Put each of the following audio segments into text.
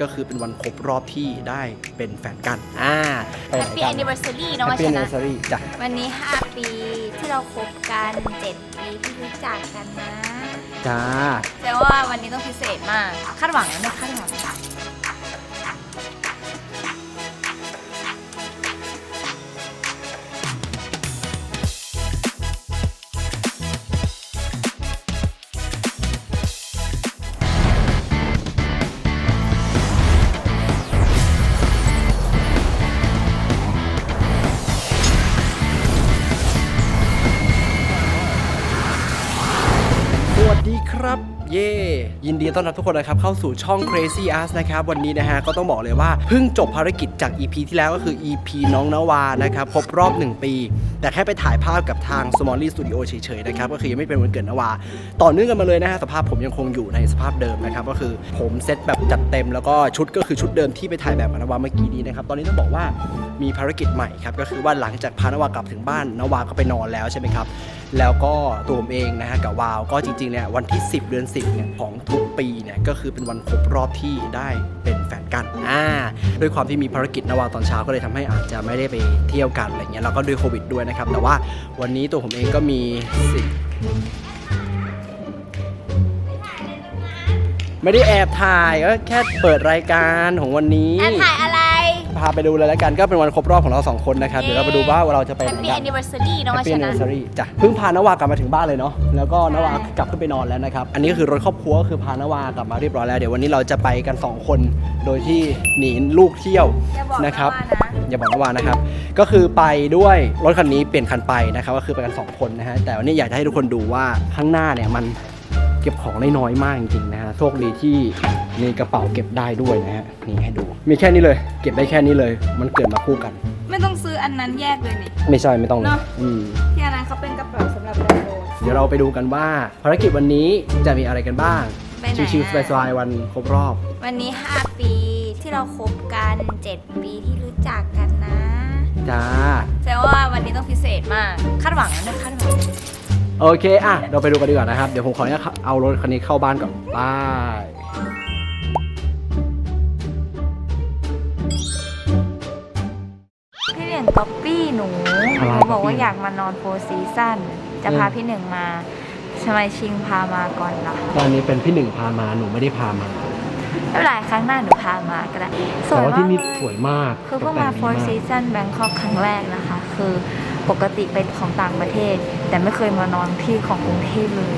ก็คือเป็นวันครบรอบที่ได้เป็นแฟนกัน อ่าไปไหน Happy กัน Anniversary น้อง Happy วัชนะ Anniversary จ้ะวันนี้ 5 ปีที่เราคบกัน 7 ปีที่รู้จักกันนะจ้า แต่ว่าวันนี้ต้องพิเศษมาก คาดหวังนะไม่คาดหวัง harap เย่ยินดีต้อนรับทุกคนนะครับเข้าสู่ช่อง Crazy Arts นะครับวันนี้นะฮะก็ต้องบอกเลยว่าเพิ่งจบภารกิจจาก EP ที่แล้วก็คือ EP น้องนาวานะครับครบรอบ 1 ปี แต่แค่ไปถ่ายภาพกับทาง Small Studio เฉยๆนะครับก็คือยังไม่เป็นวันเกิดนาวา ต่อเนื่องกันมาเลยนะฮะสภาพผมยังคงอยู่ในสภาพเดิมนะครับก็คือผมเซตแบบจัดเต็มแล้วก็ชุดก็คือชุดเดิมที่ไปถ่ายแบบกับนาวาเมื่อกี้นี้นะครับตอนนี้ต้องบอกว่ามีภารกิจใหม่ครับก็คือว่าหลังจากพานาวากลับถึงบ้านนาวาก็ไปนอนแล้วใช่ไหมครับแล้วก็ตัวผมเองนะฮะกับวาวก็จริงๆเนี่ยวันที่ 10 เดือน10เนี่ยของทุกปีเนี่ยก็คือเป็นวันครบรอบที่ได้เป็นแฟนกันอ่าด้วยความที่มีภารกิจนาวาตอนเช้าก็เลยทำให้อาจจะไม่ได้ไปเที่ยวกันอะไรเงี้ยแล้วก็ด้วยโควิดด้วยนะครับ แต่ว่าวันนี้ตัวผมเองก็มีสิ่งไม่ได้แอบถ่ายก็แค่เปิดรายการของวันนี้แอบถ่ายอะไร พาไปดูเลยแล้วกันก็เป็นวันครบรอบของเราสองคนนะครับเดี๋ยวเราไปดูว่าเราจะไปไหน Happy กัน Anniversary น้องวั Happy ชนะ Anniversary จ้ะเพิ่งพานาวากลับมาถึงบ้านเลยเนาะแล้วก็นาวากลับขึ้นไปนอนแล้วนะครับ อันนี้ก็คือรถครอบครัวก็คือพานาวากลับมาเรียบร้อยแล้ว เดี๋ยววันนี้เราจะไปกัน 2 คน โดยที่หนีลูกเที่ยวอย่าบอกนะครับว่านะ อย่าบอกนาวานะครับ ก็คือไปด้วยรถคันนี้เปลี่ยนคันไปนะครับก็คือไปกัน2คนนะฮะแต่วันนี้อยากจะให้ทุกคนดูว่าข้างหน้าเนี่ยมัน เก็บของได้น้อยมากจริงๆนะฮะโชคดีที่มีกระเป๋าเก็บได้ด้วยนะฮะนี่ให้ดู มีแค่นี้เลย เก็บได้แค่นี้เลย มันเกิดมาคู่กัน ไม่ต้องซื้ออันนั้นแยกเลยนี่ ไม่ใช่ไม่ต้องเลยเนอะอืม ที่อันนั้นเขาเป็นกระเป๋าสำหรับเดินโดน เดี๋ยวเราไปดูกันว่าภารกิจวันนี้จะมีอะไรกันบ้าง ไปไหนอะ ชิวๆสบายๆวันครบรอบ วันนี้ 5 ปีที่เราคบกัน 7 ปีที่รู้จักกันนะ จ้าแต่ว่าวันนี้ต้องพิเศษมาก คาดหวังนะไม่คาดหวัง โอเคอะเราไปดูกันดีกว่านะครับ เดี๋ยวผมขออนุญาตเอารถคันนี้เข้าบ้านก่อนไปพี่เหวี่ยงก๊อปปี้หนูอะไรหนูบอกว่าก๊อปปี้อยากมานอนโฟร์ซีซั่นจะพาพี่หนึ่งมาทำไมชิงพามาก่อนล่ะตอนนี้เป็นพี่หนึ่งพามาหนูไม่ได้พามาไม่เป็นไรครั้งหน้าหนูพามาก็ได้สแต่วยว่ามาที่กนี่เลยสวยมาก คือเพิ่งตกแต่มาดีโฟร์ซีซั่นแบงคอกครั้งแรกนะคะ คือ ปกติเป็นของต่างประเทศ แต่ไม่เคยมานอนที่ของกรุงเทพเลย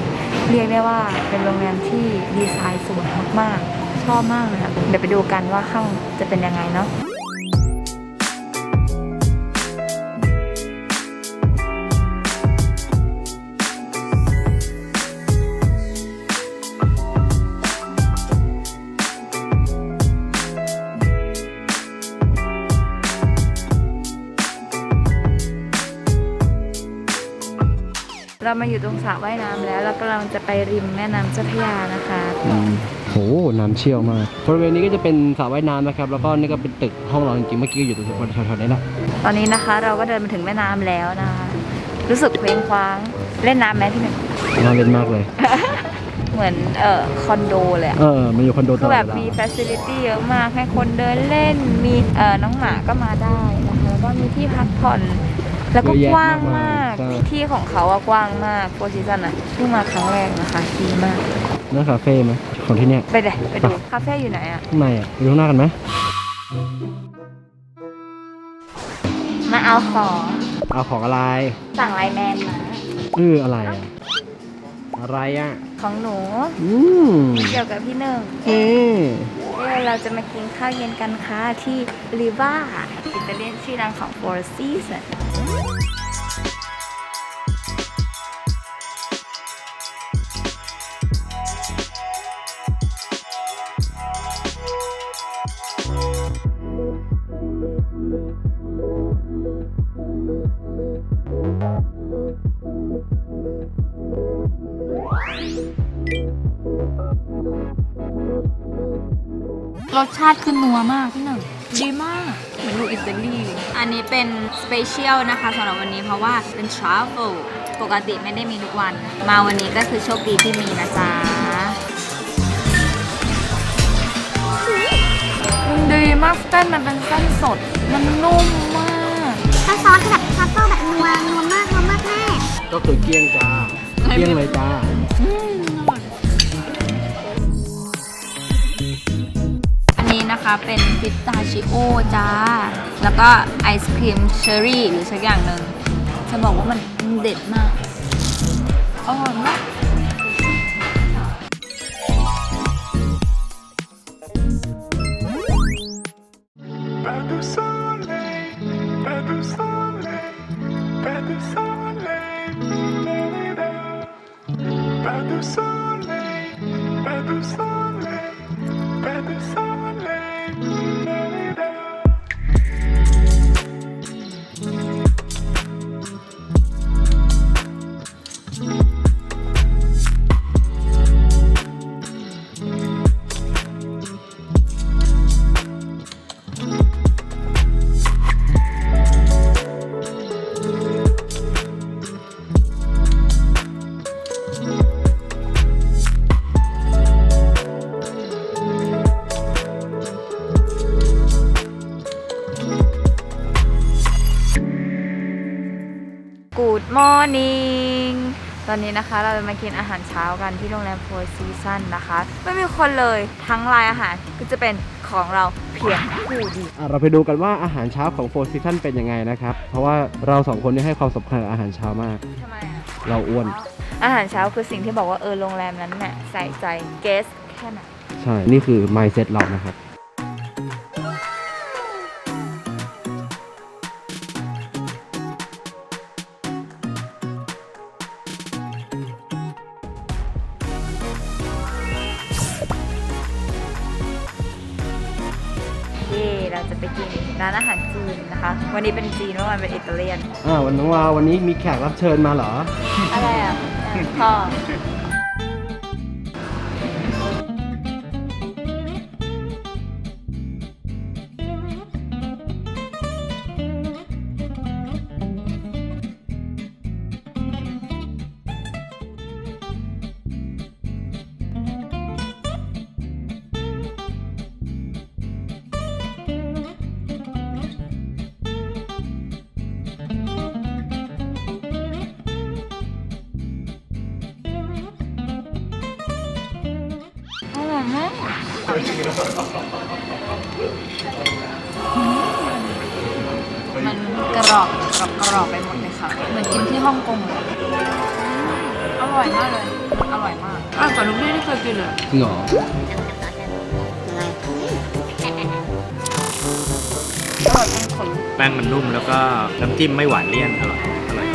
เรียกได้ว่าเป็นโรงแรมที่ดีไซน์สวยมากๆ ชอบมากเลยค่ะเดี๋ยวไปดูกันว่าข้างจะเป็นยังไงเนาะ เรามาอยู่ตรงสระว่ายน้ำแล้ว เรากำลังจะไปริมแม่น้ำเจ้าพระยานะคะอืมโหน้ำเชี่ยวมากบริเวณนี้ก็จะเป็นสระว่ายน้ำนะครับ แล้วก็นี่ก็เป็นตึกห้องเราจริงๆเมื่อกี้ก็อยู่ตรงแถวๆนี้แหละตอนนี้นะคะเราก็เดินมาถึงแม่น้ำแล้วนะคะ รู้สึกเคว้งคว้างเล่นน้ำไหมพี่หนึ่ง น่าเล่นมากเลย เหมือนเอ่อคอนโดเลยอะเออมาอยู่คอนโดตคือลอแบดบเวลามีฟ a ซิลิตี้เยอะมากให้คนเดินเล่นมีเอ่อน้องหมาก็มาได้นะคะแล้วก็มีที่พักผ่อน แล้วก็กว้างมากที่ของเขาอะกว้างมากโฟร์ซีซันอะเพิ่งมาครั้งแรกนะคะดีมากนั่นคาเฟ่ไหมของที่เนี่ยไปเลยไปดูคาเฟ่อยู่ไหนอะข้างในอะไปดูข้างหน้ากันไหมมาเอาของเอาของอะไรสั่งไลน์แมนมาเอออะไรอะอะไรอะของหนูอืมเกี่ยวกับพี่หนึ่งเอ๊ เอ้ยเราจะมากินข้าวเย็นกันค่ะที่ริว่าอิตาเลียนชื่อดังของ Four Seasons ชาติคือนัวมากพี่หนึ่งดีมากเหมือนอยู่อิตาลีเลยอันนี้เป็นสเปเชียลนะคะสำหรับวันนี้เพราะว่าเป็นทรัฟเฟิลปกติไม่ได้มีทุกวัน มาวันนี้ก็คือโชคดีที่มีนะจ๊ะากเส้นมันเป็นเส้นสด มันนุ่มมากถ้าซอสคือแบบทรัฟเฟิลแบบนัวนัวมากนัวมากแม่ก็คือเกลี้ยงจ้าเกลี้ยงเลยจ้า นะคะเป็นพิสตาชิโอจ้า แล้วก็ไอศครีมเชอรี่หรือสักอย่างหนึ่งจะบอกว่ามันเด็ดมากอร่อยมาก Pas de soleil, pas de soleil, pas de soleil, la-la-la. pas de soleil, pas de soleil, กูดมอร์นิ่งตอนนี้นะคะเราจะมากินอาหารเช้ากันที่โรงแรมโฟร์ซีซันนะคะ ไม่มีคนเลยทั้งรายอาหารก็จะเป็นของเราเพียงผู้เดียวอะเราไปดูกันว่าอาหารเช้าของโฟร์ซีซันเป็นยังไงนะครับ เพราะว่าเราสองคนนี่ให้ความสำคัญกับอาหารเช้ามาก ทำไมอะเราอ้วน อาหารเช้าคือสิ่งที่บอกว่าเออโรงแรมนั้นเนี่ยใส่ใจเกสแค่ไหน ใช่ นี่คือ mindset เรานะครับ จะไปกินร้านอาหารจีนนะคะ วันนี้เป็นจีนเมื่อวานเป็นอิตาเลียนอ่าวันน้องวาวันนี้มีแขกรับเชิญมาเหรอ อะไรอะพ่อ มากมันกรอบกรอบกรอบไปหมดเลยค่ะ เหมือนกินที่ฮ่องกงเลยอร่อยมากเลย อร่อยมากอร่อยกว่าทุกที่ที่เคยกินเลยจริงเหรออร่อยเป็นขนแป้งมันนุ่มแล้วก็น้ำจิ้มไม่หวานเลี่ยนอร่อยอร่อย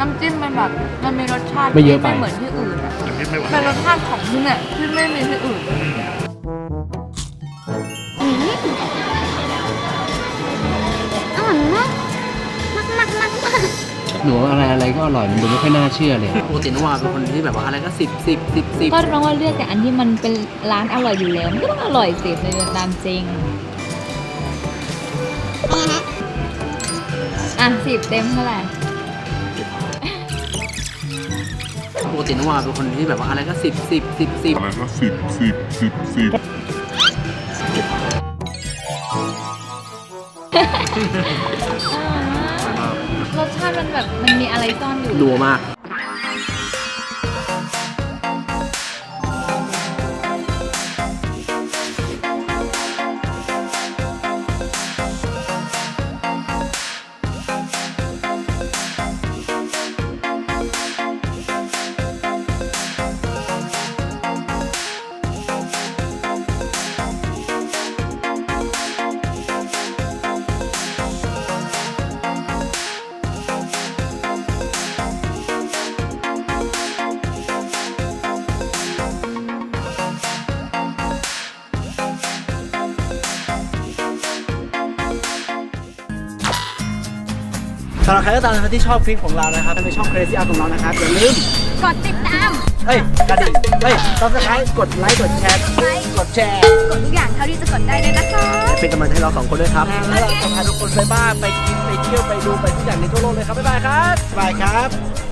น้ำจิ้มมันแบบมันมีรสชาติไม่เยอะไป ที่เหมือนที่อื่นอะน้ำจิ้มไม่หวานเป็นรสชาติของที่เนี่ยที่ไม่มีที่อื่น หนูอะไรอะไรก็อร่อยมันดูไม่ค่อยน่าเชื่อเลยปกติน้องวาเป็นคนที่แบบว่าอะไรก็สิบสิบสิบสิบก็น้องว่าเลือกแต่อันที่มันเป็นร้านอร่อยอยู่แล้วมันก็ต้องอร่อยสิในตามจริงอะสิบเต็มเท่าไหร่ปกติน้องวาเป็นคนที่แบบว่าอะไรก็สิบสิบสิบสิบอะไรก็สิบสิบสิบสิบ รสชาติมันแบบมันมีอะไรซ่อนอยู่ นัวมาก สำหรับใครก็ตามนะครับที่ชอบคลิปของเรานะครับในช่อง Crazy Art ของเรานะครับอย่าลืมกดติดตามเฮ้ยกระดิ่งเฮ้ย subscribe กดไลค์กดแชร์กดแชร์กดทุกอย่างเท่าที่จะกดได้เลยนะคะเป็นกำลังใจให้เราสองคนด้วยครับแล้วเราจะพาทุกคนไปบ้านไปกินไปเที่ยวไปดูไปทุกอย่างในทั่วโลกเลยครับบ๊ายบายครับบ๊ายบายครับ